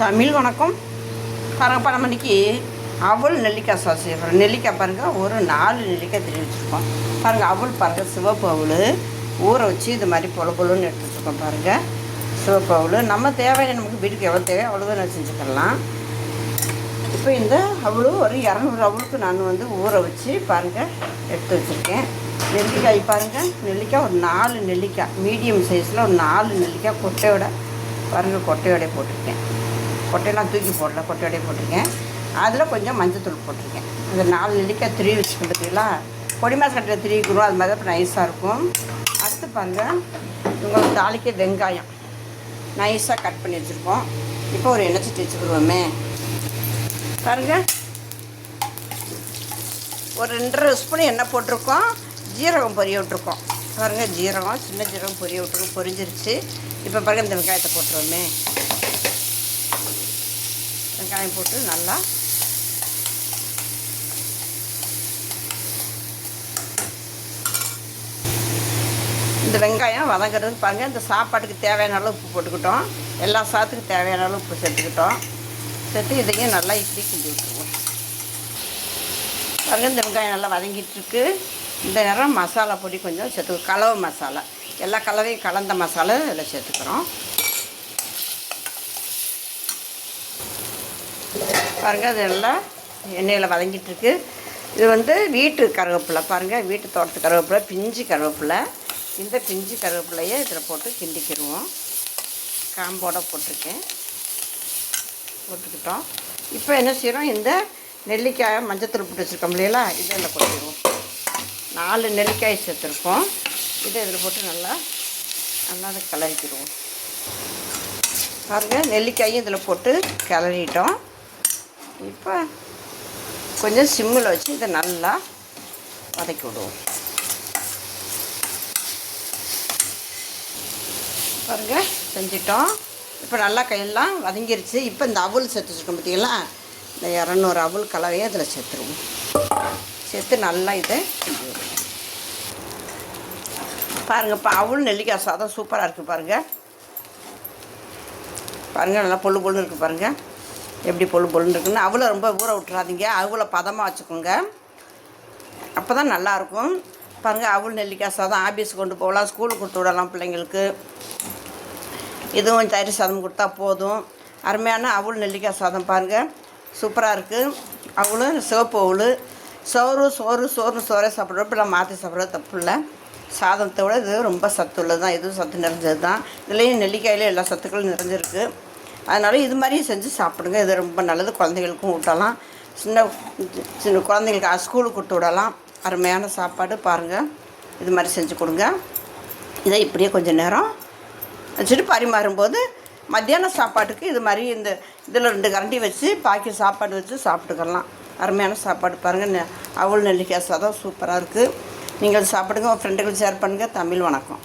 தமிழ் வணக்கம். பாருங்கப்பா நம்ம அவள் நெல்லிக்காய் சாஸ் செய்யப்படுறோம் நெல்லிக்காய் பாருங்கள் ஒரு நாலு நெல்லிக்காய் திரும்பி வச்சுருக்கோம். பாருங்கள் அவள் பாருங்கள் சிவப்பு அவள் ஊற வச்சு இது மாதிரி பொல பொலுன்னு எடுத்து வச்சுருக்கோம் பாருங்கள் சிவப்பு அவள் நம்ம தேவையான நமக்கு வீட்டுக்கு எவ்வளோ தேவையோ அவ்வளோதான் நான் செஞ்சுக்கலாம் இப்போ இந்த அவ்வளோ ஒரு இரநூறு அவளுக்கு நான் வந்து ஊற வச்சு பாருங்கள் எடுத்து வச்சுருக்கேன். நெல்லிக்காய் பாருங்கள் நெல்லிக்காய் ஒரு நாலு நெல்லிக்காய். மீடியம் சைஸில் ஒரு நாலு நெல்லிக்காய் கொட்டையோட பாருங்கள் கொட்டையோடய போட்டிருக்கேன். கொட்டையெல்லாம் தூக்கி போடல கொட்டையோடய போட்டிருக்கேன். அதில் கொஞ்சம் மஞ்சத்தூள் போட்டிருக்கேன். இந்த நாலு நெல்லிக்காய் திருவி வச்சுக்கோங்க பார்த்தீங்களா பொடி மாஸ் கட்டில் திருவிக்கணும் அது மாதிரி தான் நைஸாக இருக்கும். அடுத்து பாருங்கள் உங்களுக்கு தாளிக்க வெங்காயம். நைஸாக கட் பண்ணி வச்சுருக்கோம். இப்போ ஒரு எண்ணெய் சட்டி வச்சுக்கிடுவோமே பாருங்கள் ஒரு ரெண்டரை ஸ்பூன் எண்ணெய் போட்டிருக்கோம். ஜீரகம் பொரிய விட்ருக்கோம் பாருங்கள் ஜீரகம் சின்ன ஜீரகம் பொரிய விட்ருக்கோம் பொரிஞ்சிருச்சு. இப்போ பாருங்கள் இந்த வெங்காயத்தை போட்டுருவோமே. வெங்காயம் போட்டு நல்லா இந்த வெங்காயம் வதங்கிறது பாருங்கள் இந்த சாப்பாட்டுக்கு தேவையான அளவு உப்பு போட்டுக்கிட்டோம். எல்லா சாதத்துக்கு தேவையான அளவு உப்பு சேர்த்துக்கிட்டோம். சேர்த்து இதையும் நல்லா இப்படி கிண்டி விட்டுருவோம். பாருங்கள் இந்த வெங்காயம் நல்லா வதங்கிட்டு இருக்கு இந்த நேரம் மசாலா பொடி கொஞ்சம் சேர்த்துக்கோ கலவை மசாலா. எல்லா கலவையும் கலந்த மசாலா இதில் சேர்த்துக்கிறோம். பாருங்கள் அது நல்லா எண்ணெயில் வதங்கிட்டு இருக்கு இது வந்து வீட்டு கருவேப்பிலை பாருங்கள் வீட்டு தோட்டத்து கருவேப்பிலை பிஞ்சு கருவேப்பிலை. இந்த பிஞ்சு கருவேப்பிலையை இதில் போட்டு கிண்டிக்கிடுவோம். காம்போட போட்டிருக்கேன். போட்டுக்கிட்டோம். இப்போ என்ன செய்கிறோம் இந்த நெல்லிக்காயை மஞ்சத்தூள் போட்டு வச்சுருக்கோம் இல்லைங்களா இதில் போட்டுருவோம் நாலு நெல்லிக்காய் சேர்த்துருக்கோம். இதை இதில் போட்டு நல்லா நல்லா அதை கலரிக்கிடுவோம். பாருங்கள் நெல்லிக்காயும் இதில் போட்டு கிளறிட்டோம். இப்போ கொஞ்சம் சிம்மில் வச்சு இதை நல்லா வதக்கி விடுவோம். பாருங்கள் செஞ்சிட்டோம். இப்போ நல்லா கையெல்லாம் வதங்கிருச்சு. இப்போ இந்த அவல் சேர்த்து வச்சுருக்கோம் பார்த்தீங்களா இந்த இரநூறு அவல் கலவையை அதில் சேர்த்துருவோம். சேர்த்து நல்லா இதை பாருங்கப்பா அவுள் இப்போ அவல் நெல்லிக்காய் சாதம் சூப்பராக இருக்குது பாருங்கள் பாருங்கள் நல்லா பொழு பொழுன்னு இருக்குது பாருங்கள் எப்படி பொழு பொழுன்னு இருக்குன்னு அவளை ரொம்ப ஊற விட்றாதீங்க அவளை பதமாக வச்சுக்கோங்க. அப்போ தான் நல்லாயிருக்கும். பாருங்கள் அவள் நெல்லிக்காய் சாதம் ஆஃபீஸ் கொண்டு போகலாம் ஸ்கூலுக்கு கொடுத்து விடலாம் பிள்ளைங்களுக்கு. இதுவும் தயிர் சாதம் கொடுத்தா போதும். அருமையான அவள் நெல்லிக்காய் சாதம் பாருங்கள் சூப்பராக இருக்குது அவளும் சிவப்பு அவள். சோறு சோறு சோறு சோறே சாப்பிட்றோம் இப்படிலாம் மாற்றி சாப்பிட்றது தப்பு இல்லை. சாதத்தை விட இது ரொம்ப சத்து உள்ளது தான் இதுவும் சத்து நிறைஞ்சது தான் இதுலேயும் நெல்லிக்காயிலே எல்லா சத்துக்களும் நிறைஞ்சிருக்கு. அதனால் இது மாதிரியும் செஞ்சு சாப்பிடுங்க. இது ரொம்ப நல்லது. குழந்தைகளுக்கும் ஊட்டலாம். சின்ன சின்ன குழந்தைங்களுக்கு ஸ்கூலுக்கு விட்டு விடலாம். அருமையான சாப்பாடு பாருங்கள் இது மாதிரி செஞ்சு கொடுங்க. இதை இப்படியே கொஞ்சம் நேரம் வச்சுட்டு பரிமாறும்போது மத்தியான சாப்பாட்டுக்கு இது மாதிரி இந்த இதில் ரெண்டு கரண்டி வச்சு பாக்கி சாப்பாடு வச்சு சாப்பிட்டுக்கலாம். அருமையான சாப்பாடு பாருங்கள் அவள் நெல்லிக்காய் சாதம் சூப்பராக இருக்குது நீங்கள் சாப்பிடுங்க. உங்கள் ஃப்ரெண்டுகளுக்கு ஷேர் பண்ணுங்கள் தமிழ் வணக்கம்.